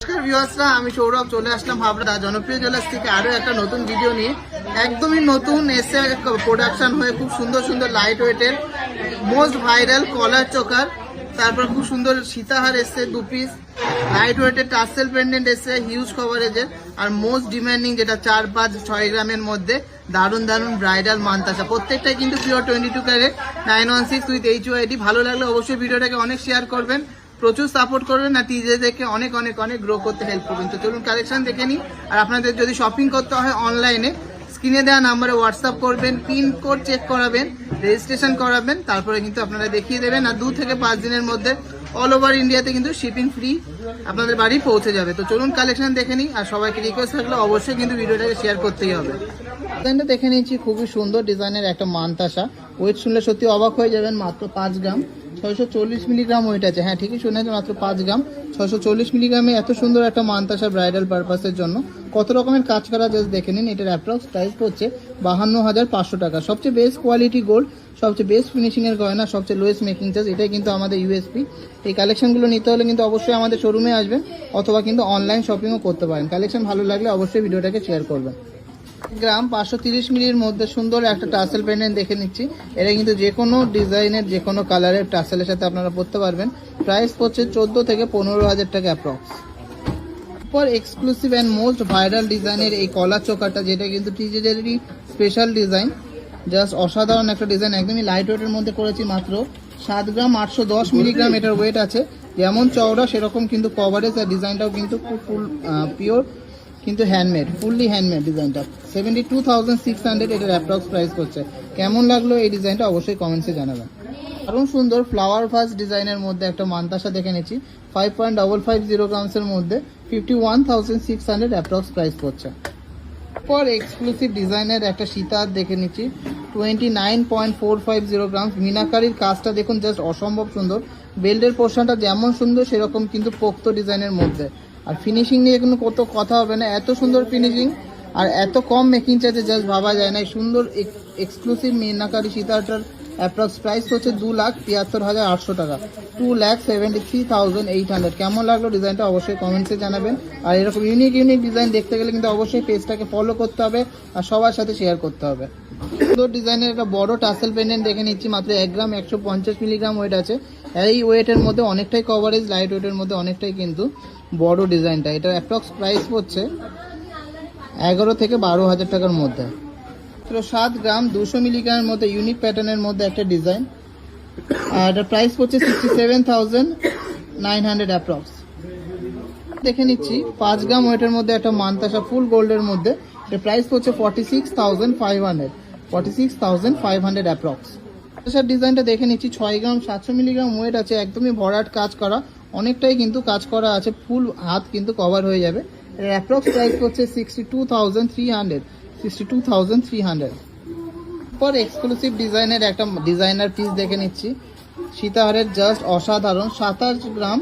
নমস্কার ভিউয়ার্সরা, আমি সৌরভ, চলে আসলাম হাবড়া জনপ্রিয় জুয়েলার্স থেকে আরও একটা নতুন ভিডিও নিয়ে। একদমই নতুন এসে প্রোডাকশন হয়ে খুব সুন্দর সুন্দর লাইট ওয়েটের মোস্ট ভাইরাল কলার চোকার, তারপর খুব সুন্দর সীতাহার এসছে দু পিস লাইট ওয়েটের টার্সেল পেন্ডেন্ট এসছে হিউজ কভারেজের আর মোস্ট ডিমান্ডিং যেটা চার পাঁচ ছয় গ্রামের মধ্যে, দারুণ দারুণ ব্রাইডাল মান্তাসা প্রত্যেকটাই কিন্তু pure twenty two carat nine one six with H ভালো লাগলে অবশ্যই ভিডিওটাকে অনেক শেয়ার করবেন। প্রচুর সাপোর্ট করবেন আর টিজেদেরকে অনেক অনেক অনেক গ্রো করতে হেল্প করবেন। তো চলুন কালেকশন দেখে নিই। আর আপনাদের যদি শপিং করতে হয় অনলাইনে স্ক্রিনে দেওয়া নাম্বারে হোয়াটসঅ্যাপ করবেন পিন কোড চেক করাবেন রেজিস্ট্রেশন করাবেন, তারপরে কিন্তু আপনারা দেখিয়ে দেবেন। আর দু থেকে পাঁচ দিনের মধ্যে অল ওভার ইন্ডিয়াতে কিন্তু শিপিং ফ্রি আপনাদের বাড়ি পৌঁছে যাবে। তো চলুন কালেকশন দেখে নিই। আর সবাইকে রিকোয়েস্ট থাকলে অবশ্যই কিন্তু ভিডিওটাকে শেয়ার করতেই হবে। ডিজাইনটা দেখে নিয়েছি। খুবই সুন্দর ডিজাইনের একটা মানতাসা। ওয়েট শুনলে সত্যি অবাক হয়ে যাবেন, মাত্র পাঁচ গ্রাম। ছয়শো চল্লিশ মিলিগ্রাম ওয়েট আছে। হ্যাঁ ঠিকই শুনেছেন মাত্র পাঁচ গ্রাম। ছয়শো চল্লিশ মিলিগ্রামে এত সুন্দর একটা মানতাসা ব্রাইডাল পারপাসের জন্য। কত রকমের কাজ করা জাস্ট দেখে নিন, এটার অ্যাপ্রক্স প্রাইস পড়ছে বাহান্ন হাজার পাঁচশো টাকা। সবচেয়ে বেস্ট কোয়ালিটি গোল্ড সবচেয়ে বেস্ট ফিনিশিংয়ের গয়না, সবচেয়ে লোয়েস্ট মেকিং চার্জ এটাই কিন্তু আমাদের ইউএসপি এই কালেকশনগুলো নিতে হলে কিন্তু অবশ্যই আমাদের শোরুমে আসবেন, অথবা কিন্তু অনলাইন শপিংও করতে পারেন। কালেকশন ভালো লাগলে অবশ্যই ভিডিওটাকে শেয়ার করবেন। গ্রাম পাঁচশো তিরিশ মিলির মধ্যে সুন্দর একটা টাসেল পেন্ডেন্ট দেখে নিচ্ছি। এটা কিন্তু যে কোনো ডিজাইনের যে কোনো কালারের টাসেলের সাথে আপনারা পরতে পারবেন। প্রাইস পড়ছে চোদ্দ থেকে পনেরো হাজার টাকা অ্যাপ্রক্স পর এক্সক্লুসিভ অ্যান্ড মোস্ট ভাইরাল ডিজাইনের এই কলার চোকাটা, যেটা কিন্তু টিজেদেরই স্পেশাল ডিজাইন জাস্ট অসাধারণ একটা ডিজাইন একদমই লাইট ওয়েটের মধ্যে করেছি মাত্র। সাত গ্রাম আটশো দশ মিলিগ্রাম এটার ওয়েট আছে। যেমন চওড়া, সেরকম কিন্তু কভারেজ আর ডিজাইনটাও কিন্তু খুব ফুল পিওর কিন্তু হ্যান্ডমেড ফুললি হ্যান্ডমেড ডিজাইনটা seventy two thousand six hundred এটার অ্যাপ্রক্স প্রাইস করছে। কেমন লাগল এই ডিজাইনটা অবশ্যই কমেন্টসে জানাবেন। দারুণ সুন্দর ফ্লাওয়ার ভাস ডিজাইনের মধ্যে একটা মান্তাসা দেখে নিচ্ছি। Five point double five zero গ্রামসের মধ্যে fifty one thousand six hundred approx price করছে। পর এক্সক্লুসিভ ডিজাইনের একটা সীতার দেখে নিচ্ছি। Twenty nine point four five zero gram মিনাকারির কাজটা দেখুন জাস্ট অসম্ভব সুন্দর। বেল্টের পোর্শনটা যেমন সুন্দর, সেরকম কিন্তু পোক্ত ডিজাইনের মধ্যে। আর ফিনিশিং নিয়ে কোনো কত কথা হবে না, এত সুন্দর ফিনিশিং আর এত কম মেকিং চার্জে জাস্ট ভাবা যায় না। সুন্দর এক্সক্লুসিভ মিনাকারি সীতাটার অ্যাপ্রক্স প্রাইস হচ্ছে দু লাখ তিয়াত্তর হাজার আটশো টাকা। Two lakh seventy three thousand eight hundred কেমন লাগল ডিজাইনটা অবশ্যই কমেন্টসে জানাবেন। আর এরকম ইউনিক ইউনিক ডিজাইন দেখতে গেলে কিন্তু অবশ্যই পেজটাকে ফলো করতে হবে আর সবার সাথে শেয়ার করতে হবে। সুন্দর ডিজাইনের একটা বড় টাসেল পেন্ডেন্ট দেখে নিচ্ছি, মাত্র এক গ্রাম একশো পঞ্চাশ মিলিগ্রাম ওয়েট আছে। এই ওয়েটের মধ্যে অনেকটাই কভারেজ লাইট ওয়েটের মধ্যে অনেকটাই কিন্তু বড় ডিজাইনটা। এটার অ্যাপ্রক্স প্রাইস পড়ছে এগারো থেকে বারো হাজার টাকার মধ্যে। সাত গ্রাম দুশো মিলিগ্রামের মধ্যে ইউনিক প্যাটার্নের মধ্যে একটা ডিজাইন আর এটার প্রাইস পড়ছে sixty seven thousand nine hundred approx দেখে নিচ্ছি, পাঁচ গ্রাম ওয়েটের মধ্যে একটা মান্তাসা ফুল গোল্ডের মধ্যে। এটার প্রাইস পড়ছে forty six thousand five hundred forty six thousand five hundred approx মান্তাসার ডিজাইনটা দেখে নিচ্ছি। ছয় গ্রাম, সাতশো মিলিগ্রাম ওয়েট আছে, একদমই ভরাট কাজ করা। অনেকটাই কিন্তু কাজ করা আছে ফুল হাত কিন্তু কভার হয়ে যাবে। এর অ্যাপ্রক্স প্রাইস হচ্ছে sixty two thousand three hundred sixty two thousand three hundred পর এক্সক্লুসিভ ডিজাইনের একটা ডিজাইনার পিস দেখে নিচ্ছি। সীতাহারের জাস্ট অসাধারণ, সাতাশ গ্রাম,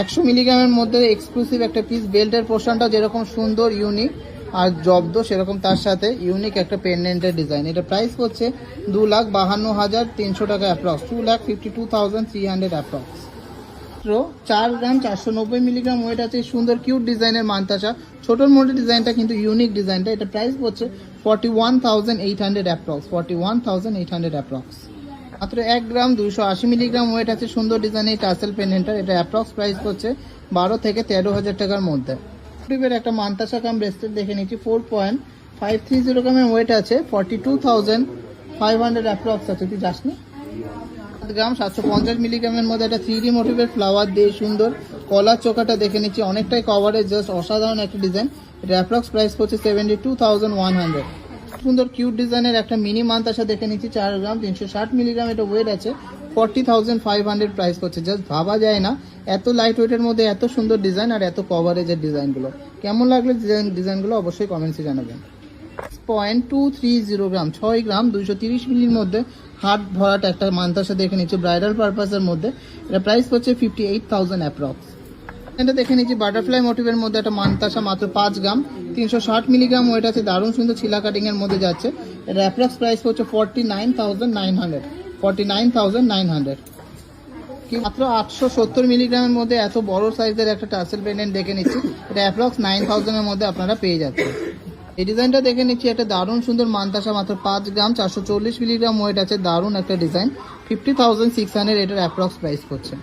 একশো মিলিগ্রামের মধ্যে এক্সক্লুসিভ একটা পিস বেল্টের পোর্শনটা যেরকম সুন্দর ইউনিক আর জব্দ সেরকম তার সাথে ইউনিক একটা পেন্ডেন্টের ডিজাইন এটা প্রাইস পড়ছে দু লাখ বাহান্ন হাজার তিনশো টাকা approx two lakh fifty two thousand three hundred approx চার গ্রাম চারশো নব্বই মিলিগ্রাম ওয়েট আছে, সুন্দর কিউট ডিজাইনের মান্তাসা। ছোটোর মধ্যে ডিজাইনটা কিন্তু ইউনিক ডিজাইনটা এটা প্রাইস পড়ছে forty one thousand eight hundred approx forty one thousand eight hundred approx মাত্র এক গ্রাম দুশো আশি মিলিগ্রাম ওয়েট আছে, সুন্দর ডিজাইনের টাসেল পেন্ডেন্টার এটা অ্যাপ্রক্স প্রাইস পড়ছে বারো থেকে তেরো হাজার টাকার মধ্যে। টিপের একটা মান্তাসা কাম ব্রেসলেট দেখে নিচ্ছি four point five three zero গ্রামের ওয়েট আছে forty two thousand five hundred approx আছে, তুই যাসনি? সাত গ্রাম, সাতশো পঞ্চাশ মিলিগ্রামের মধ্যে একটা থ্রি ডি মোটিভের ফ্লাওয়ার দিয়ে সুন্দর কলার চোকাটা দেখে নিচ্ছি, অনেকটাই কভারেজ জাস্ট অসাধারণ একটা ডিজাইন এটা অ্যাপ্রক্স প্রাইস পড়ছে seventy two thousand one hundred সুন্দর কিউট ডিজাইনের একটা মিনি মান্তাসা দেখে নিচ্ছি, চার গ্রাম, তিনশো ষাট মিলিগ্রাম এটা ওয়েট আছে। Forty thousand five hundred price করছে। জাস্ট ভাবা যায় না, এত লাইট ওয়েটের মধ্যে এত সুন্দর ডিজাইন আর এত কভারেজের ডিজাইনগুলো কেমন লাগল ডিজাইন ডিজাইনগুলো অবশ্যই কমেন্টসে জানাবেন। Point two three zero gram ছয় গ্রাম দুইশো তিরিশ মিলির মধ্যে হাত ভরাট একটা মান্তাসা দেখে নিচ্ছি। ব্রাইডাল পারপাসের মধ্যে। এটা প্রাইস পড়ছে ফিফটি এইট থাউজেন্ড অ্যাপ্রক্স এটা দেখে নিচ্ছি বাটারফ্লাই মোটিভের মধ্যে একটা মান্তাসা মাত্র পাঁচ গ্রাম তিনশো ষাট মিলিগ্রাম ওয়েট আছে। দারুণ সুন্দর ছিলা কাটিংয়ের মধ্যে যাচ্ছে। এটা অ্যাপ্রক্স প্রাইস পড়ছে forty nine thousand nine hundred forty nine thousand nine hundred কি মাত্র আটশো সত্তর মিলিগ্রামের মধ্যে এত বড় সাইজের একটা টাসেল পেন্ডেন্ট দেখে নিচ্ছি। এটা অ্যাপ্রক্স নাইন থাউজেন্ডের মধ্যে আপনারা পেয়ে যাচ্ছেন। এই ডিজাইনটা দেখে নিচ্ছি, একটা দারুণ সুন্দর মান্তাসা মাত্র পাঁচ গ্রাম, চারশো চল্লিশ মিলিগ্রাম ওয়েট আছে, দারুণ একটা design. Fifty thousand six hundred এটার অ্যাপ্রক্স প্রাইস করছে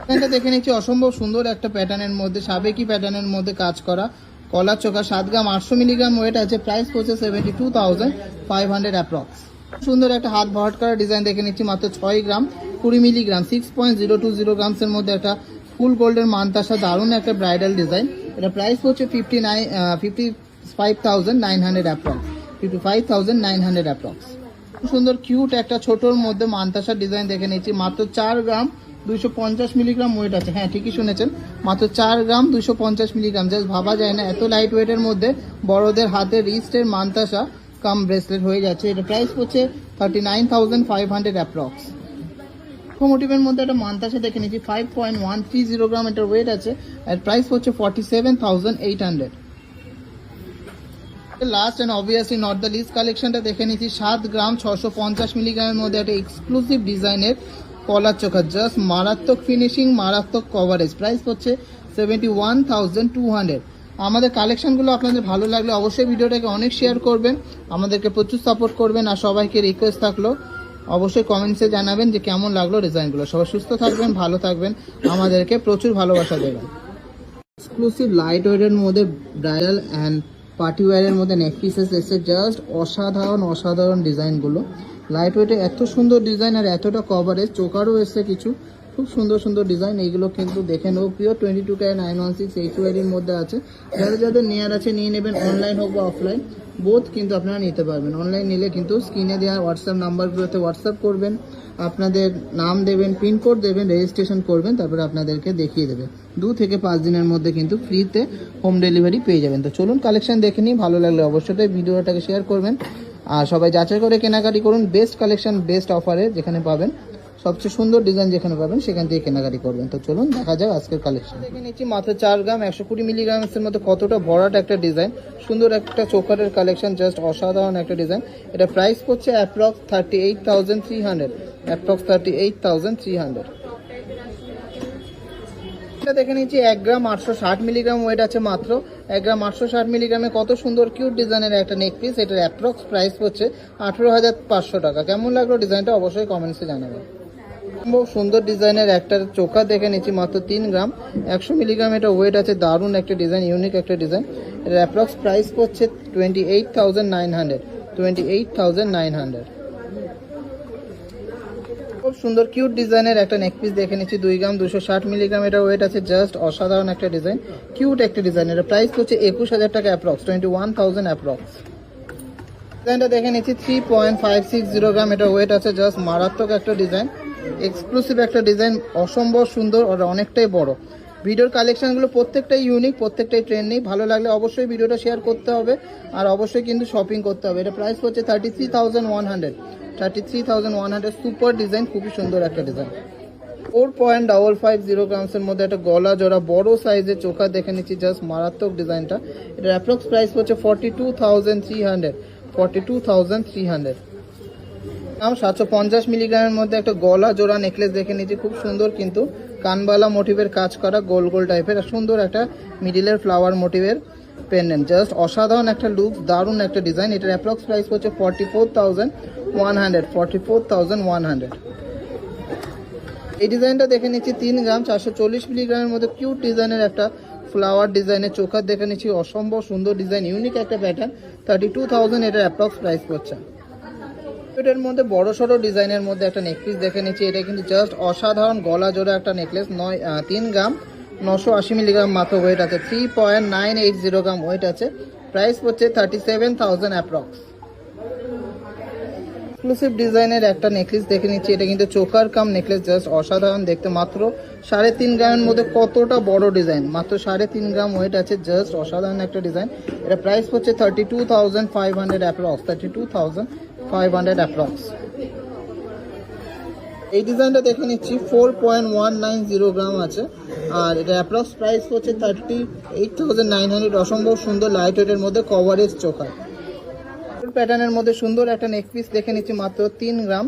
ডিজাইনটা দেখে নিচ্ছি, অসম্ভব সুন্দর একটা প্যাটার্নের মধ্যে, সাবেকি প্যাটার্নের মধ্যে কাজ করা। কলার চোখা, সাত গ্রাম, আটশো মিলিগ্রাম ওয়েট আছে প্রাইস পড়ছে seventy two thousand five hundred approx সুন্দর একটা হাত ভরাট করা ডিজাইন দেখে নিচ্ছি, মাত্র ছয় গ্রাম, কুড়ি milligram six point zero two zero গ্রামসের মধ্যে একটা ফুল গোল্ডের মান্তাসা, দারুণ একটা ব্রাইডাল ডিজাইন এটা প্রাইস হচ্ছে fifty nine fifty five thousand nine hundred approx fifty five thousand nine hundred approx সুন্দর কিউট একটা ছোটোর মধ্যে মান্তাসা ডিজাইন দেখে নিচ্ছি, মাত্র চার গ্রাম, দুইশো পঞ্চাশ মিলিগ্রাম ওয়েট আছে। হ্যাঁ ঠিকই শুনেছেন, মাত্র চার গ্রাম, দুইশো পঞ্চাশ মিলিগ্রাম জাস্ট ভাবা যায় না, এত লাইট ওয়েটের মধ্যে বড়দের হাতে রিস্টের মান্তাসা কাম ব্রেসলেট হয়ে যাচ্ছে। এটা প্রাইস পড়ছে thirty nine thousand five hundred approx মোটিভের মধ্যে একটা মান্তাসা দেখে নিচ্ছি five point one three zero gram এটার ওয়েট আছে, আর প্রাইস হচ্ছে forty seven thousand eight hundred last and obviously not the least কালেকশনটা দেখে নিচ্ছি, সাত গ্রাম ছশো পঞ্চাশ মিলিগ্রামের মধ্যে একটা এক্সক্লুসিভ ডিজাইনের কলার চোখা জাস্ট মারাত্মক ফিনিশিং মারাত্মক কভারেজ প্রাইস হচ্ছে seventy one thousand two hundred আমাদের কালেকশনগুলো আপনাদের ভালো লাগলে অবশ্যই ভিডিওটাকে অনেক শেয়ার করবেন। আমাদেরকে প্রচুর সাপোর্ট করবেন আর সবাইকে রিকোয়েস্ট থাকল, অবশ্যই কমেন্টসে জানাবেন যে কেমন লাগল ডিজাইনগুলো। সবাই সুস্থ থাকবেন, ভালো থাকবেন। আমাদেরকে প্রচুর ভালোবাসা দেবেন। এক্সক্লুসিভ লাইট ওয়েটের মধ্যে ব্রাইডাল অ্যান্ড পার্টি ওয়্যারের মধ্যে নেক পিসেস এসে জাস্ট অসাধারণ অসাধারণ ডিজাইনগুলো। লাইট ওয়েটে এত সুন্দর ডিজাইন আর এতটা কভারেজ চোকারও এসছে কিছু। খুব সুন্দর সুন্দর ডিজাইন এইগুলো কিন্তু দেখে নেব। Pure twenty two carat nine one six eight এর মধ্যে আছে। যাদের যাদের নেয়ার আছে, নিয়ে নেবেন অনলাইন হোক বা অফলাইন বোথ কিন্তু আপনারা নিতে পারবেন। অনলাইন নিলে কিন্তু স্ক্রিনে দেওয়া হোয়াটসঅ্যাপ নাম্বারগুলোতে হোয়াটসঅ্যাপ করবেন, আপনাদের নাম দেবেন পিনকোড দেবেন রেজিস্ট্রেশন করবেন, তারপরে আপনাদেরকে দেখিয়ে দেবে। দু থেকে পাঁচ দিনের মধ্যে কিন্তু ফ্রিতে হোম ডেলিভারি পেয়ে যাবেন। তো চলুন কালেকশন দেখে নিই, ভালো লাগলে অবশ্যই ভিডিওটাকে শেয়ার করবেন। আর সবাই যাচাই করে কেনাকাটি করুন বেস্ট কালেকশন বেস্ট অফারে যেখানে পাবেন। সবচেয়ে সুন্দর ডিজাইন যেখানে পাবেন, সেখান থেকে কেনাকাটি করবেন। তো চলুন, দেখা যাক আজকের কালেকশন দেখে নিচ্ছি মাত্র চার গ্রাম, একশো কুড়ি মিলিগ্রামের মধ্যে কতটা ভরাট একটা ডিজাইন সুন্দর একটা চোকারের কালেকশন জাস্ট অসাধারণ একটা ডিজাইন এটা প্রাইস পড়ছে approx thirty eight thousand three hundred approx thirty eight thousand three hundred এটা দেখে নিচ্ছি এক গ্রাম আটশো ষাট মিলিগ্রাম ওয়েট আছে মাত্র। এক গ্রাম আটশো ষাট মিলিগ্রামে কত সুন্দর কিউট ডিজাইনের একটা নেক পিস এটার অ্যাপ্রক্স প্রাইস হচ্ছে আঠেরো হাজার পাঁচশো টাকা। কেমন লাগল ডিজাইনটা অবশ্যই কমেন্টসে জানাবেন। খুব সুন্দর ডিজাইনের একটা চোখা দেখে নিচ্ছি, মাত্র তিন গ্রাম। একশো মিলিগ্রাম এটা ওয়েট আছে, দারুণ একটা ডিজাইন ইউনিক একটা ডিজাইন। এটার অ্যাপ্রক্স প্রাইস পড়ছে twenty eight thousand nine hundred twenty eight thousand nine hundred খুব সুন্দর কিউট ডিজাইনের একটা নেকপিস দেখে নিচ্ছি, দুই গ্রাম দুশো ষাট মিলিগ্রাম এটা ওয়েট আছে জাস্ট অসাধারণ একটা ডিজাইন কিউট একটা ডিজাইন। এটা প্রাইস হচ্ছে একুশ হাজার টাকা approx twenty one thousand approx ডিজাইনটা দেখে নিচ্ছি three point five six zero gram এটা ওয়েট আছে জাস্ট মারাত্মক একটা ডিজাইন। এক্সক্লুসিভ একটা ডিজাইন অসম্ভব সুন্দর, আর অনেকটাই বড়। ভিডিওর কালেকশানগুলো প্রত্যেকটাই ইউনিক প্রত্যেকটাই ট্রেন্ডিং ভালো লাগলে অবশ্যই ভিডিওটা শেয়ার করতে হবে, আর অবশ্যই কিন্তু শপিং করতে হবে। এটা প্রাইস হচ্ছে thirty three thousand one hundred thirty three thousand one hundred super design খুবই সুন্দর একটা design four point double five zero গ্রামসের মধ্যে একটা গলা জোড়া বড় সাইজের চোখা দেখে নিচ্ছি জাস্ট মারাত্মক ডিজাইনটা এটার অ্যাপ্রক্স প্রাইস হচ্ছে forty two thousand three hundred forty two thousand three hundred দাম সাতশো পঞ্চাশ মিলিগ্রামের মধ্যে একটা গলা জোড়া নেকলেস দেখে নিচ্ছি খুব সুন্দর কিন্তু। কানবালা মোটিভের কাজ করা গোল গোল টাইপের সুন্দর একটা মিডিলের ফ্লাওয়ার মোটিভের পেন্ডেন্ট জাস্ট অসাধারণ একটা লুক দারুণ একটা ডিজাইন এটার অ্যাপ্রক্স প্রাইস হচ্ছে forty four thousand one hundred forty four thousand one hundred এই ডিজাইনটা দেখে নিচ্ছি তিন গ্রাম চারশো চল্লিশ মিলিগ্রামের মধ্যে। কিউট ডিজাইনের একটা ফ্লাওয়ার ডিজাইনের চোখার দেখে নিচ্ছি। অসম্ভব সুন্দর ডিজাইন ইউনিক একটা প্যাটার্ন থার্টি টু থাউজেন্ড এটার অ্যাপ্রক্স প্রাইস পড়ছে এটার মধ্যে বড় সড়ো ডিজাইনের মধ্যে একটা নেকলেস দেখে নিচ্ছি। এটা কিন্তু জাস্ট অসাধারণ গলা জোড়া একটা নেকলেস নয় তিন গ্রাম, নশো আশি মিলিগ্রাম মাত্র ওয়েট আছে। Three point nine eight zero gram weight আছে। প্রাইস পড়ছে thirty seven thousand approx exclusive ডিজাইনের একটা নেকলেস দেখে নিচ্ছি। এটা কিন্তু চোকার কাম নেকলেস জাস্ট অসাধারণ দেখতে। মাত্র সাড়ে তিন গ্রামের মধ্যে কতটা বড় ডিজাইন? মাত্র সাড়ে তিন গ্রাম ওয়েট আছে জাস্ট অসাধারণ একটা ডিজাইন। এটা প্রাইস হচ্ছে thirty two thousand five hundred approx thirty two thousand five hundred approx এই ডিজাইনটা দেখে নিচ্ছি four point one nine zero gram আছে। আর এটা অ্যাপ্রক্স প্রাইস হচ্ছে thirty eight thousand nine hundred অসম্ভব সুন্দর লাইট ওয়েটের মধ্যে কভারেজ চোখা প্যাটার্নের মধ্যে সুন্দর একটা নেক পিস দেখে নিচ্ছি, মাত্র তিন গ্রাম।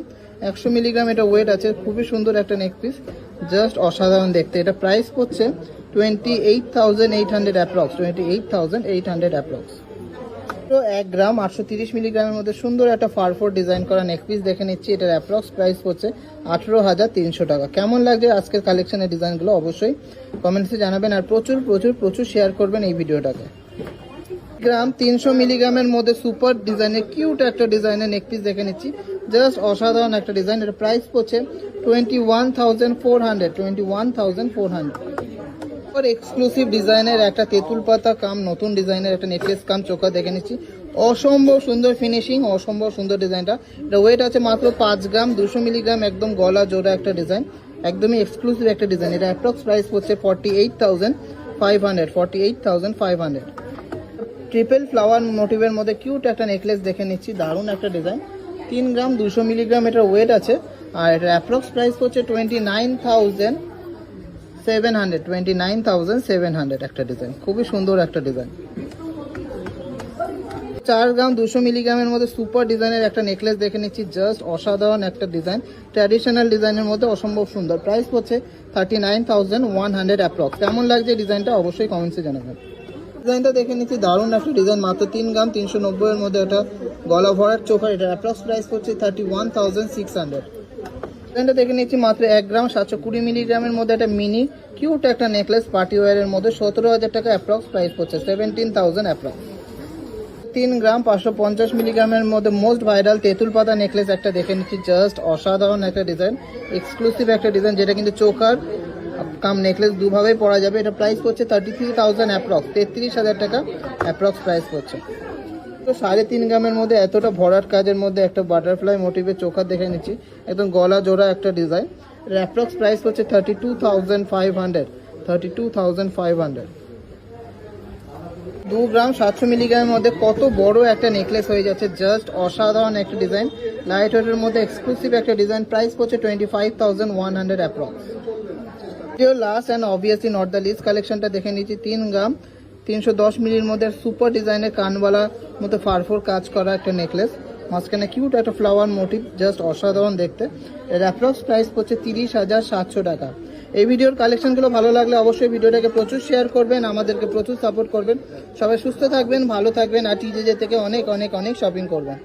একশো মিলিগ্রাম এটা ওয়েট আছে, খুবই সুন্দর একটা নেক পিস জাস্ট অসাধারণ দেখতে। এটা প্রাইস পড়ছে twenty eight thousand eight hundred approx twenty eight thousand eight hundred approx এক গ্রাম আটশো তিরিশ মিলিগ্রামের মধ্যে সুন্দর একটা ফারফোর ডিজাইন করা নেক পিস দেখে নিচ্ছি। এটার অ্যাপ্রক্স প্রাইস পড়ছে আঠেরো হাজার তিনশো টাকা। কেমন লাগছে আজকের কালেকশনের ডিজাইনগুলো অবশ্যই কমেন্টসে জানাবেন আর প্রচুর প্রচুর প্রচুর শেয়ার করবেন এই ভিডিওটাকে। গ্রাম তিনশো মিলিগ্রামের মধ্যে সুপার ডিজাইনের কিউট একটা ডিজাইনের নেক পিস দেখে নিচ্ছি। জাস্ট অসাধারণ একটা ডিজাইন এর প্রাইস পড়ছে twenty one thousand four hundred twenty one thousand four hundred exclusive ডিজাইনের একটা তেঁতুল পাতা কাম, নতুন ডিজাইনের একটা নেকলেস কাম, চোখা দেখে নিচ্ছি। অসম্ভব সুন্দর ফিনিশিং অসম্ভব সুন্দর ডিজাইনটা। এটা ওয়েট আছে মাত্র পাঁচ গ্রাম, দুশো মিলিগ্রাম, একদম গলা জোড়া একটা ডিজাইন। একদমই এক্সক্লুসিভ একটা ডিজাইন। এটা অ্যাপ্রক্স প্রাইস পড়ছে forty eight thousand five hundred forty eight thousand five hundred triple flower মোটিভের মধ্যে কিউট একটা নেকলেস দেখে নিচ্ছি, দারুণ একটা ডিজাইন। তিন গ্রাম, দুশো মিলিগ্রাম এটার ওয়েট আছে। আর এটার অ্যাপ্রক্স প্রাইস হচ্ছে twenty nine thousand seven hundred twenty nine thousand seven hundred একটা ডিজাইন খুবই সুন্দর একটা ডিজাইন চার গ্রাম দুশো মিলিগ্রামের মধ্যে সুপার ডিজাইনের একটা নেকলেস দেখে নিচ্ছি। জাস্ট অসাধারণ একটা ডিজাইন ট্র্যাডিশনাল ডিজাইনের মধ্যে অসম্ভব সুন্দর। প্রাইস হচ্ছে thirty nine thousand one hundred approx কেমন লাগছে ডিজাইনটা অবশ্যই কমেন্টসে জানাবেন। ডিজাইনটা দেখে নিচ্ছি, দারুণ একটা ডিজাইন মাত্র তিন গ্রাম তিনশো নব্বইয়ের মধ্যে এটা গলা ভরার চোখা এটা অ্যাপ্রক্স প্রাইস হচ্ছে thirty one thousand six hundred ডিজাইনটা দেখে নিচ্ছি মাত্র এক গ্রাম সাতশো কুড়ি মিলিগ্রামের মধ্যে একটা মিনি কিউট একটা নেকলেস পার্টি ওয়ারের মধ্যে সতেরো হাজার টাকা অ্যাপ্রক্স প্রাইস পড়ছে সেভেন্টিন থাউজেন্ড অ্যাপ্রক্স তিন গ্রাম পাঁচশো পঞ্চাশ মিলিগ্রামের মধ্যে মোস্ট ভাইরাল তেঁতুল পাতা নেকলেস একটা দেখে নিচ্ছি জাস্ট অসাধারণ একটা ডিজাইন এক্সক্লুসিভ একটা ডিজাইন যেটা কিন্তু চোকার কাম নেকলেস দুভাবেই পরা যাবে। এটা প্রাইস পড়ছে থার্টি থ্রি থাউজেন্ড অ্যাপ্রক্স তেত্রিশ হাজার টাকা অ্যাপ্রক্স প্রাইস পড়ছে। সাড়ে তিন গ্রামের মধ্যে এতটা ভরাট কাজের মধ্যে একটা বাটারফ্লাই মোটিভের চোখা দেখে নিচ্ছি। একদম গলা জোড়া একটা ডিজাইন অ্যাপ্রক্স প্রাইস হচ্ছে thirty two thousand five hundred thirty two thousand five hundred দু গ্রাম সাতশো মিলিগ্রামের মধ্যে কত বড় একটা নেকলেস হয়ে যাচ্ছে। জাস্ট অসাধারণ একটা ডিজাইন লাইট ওয়েটের মধ্যে এক্সক্লুসিভ একটা ডিজাইন প্রাইস পড়ছে twenty five thousand one hundred approx last and obviously not the least কালেকশনটা দেখে নিচ্ছি। তিন গ্রাম তিনশো দশ মিলির মধ্যে সুপার ডিজাইনের কানওয়ালা মধ্যে ফারফোর কাজ করা একটা নেকলেস। মাঝখানে কিউট একটা ফ্লাওয়ার মোটিভ, জাস্ট অসাধারণ দেখতে। এর অ্যাপ্রক্স প্রাইস পড়ছে তিরিশ হাজার সাতশো টাকা। এই ভিডিওর কালেকশনগুলো ভালো লাগলে অবশ্যই ভিডিওটাকে প্রচুর শেয়ার করবেন, আমাদেরকে প্রচুর সাপোর্ট করবেন। সবাই সুস্থ থাকবেন, ভালো থাকবেন, আর টিজে থেকে অনেক অনেক অনেক শপিং করবেন।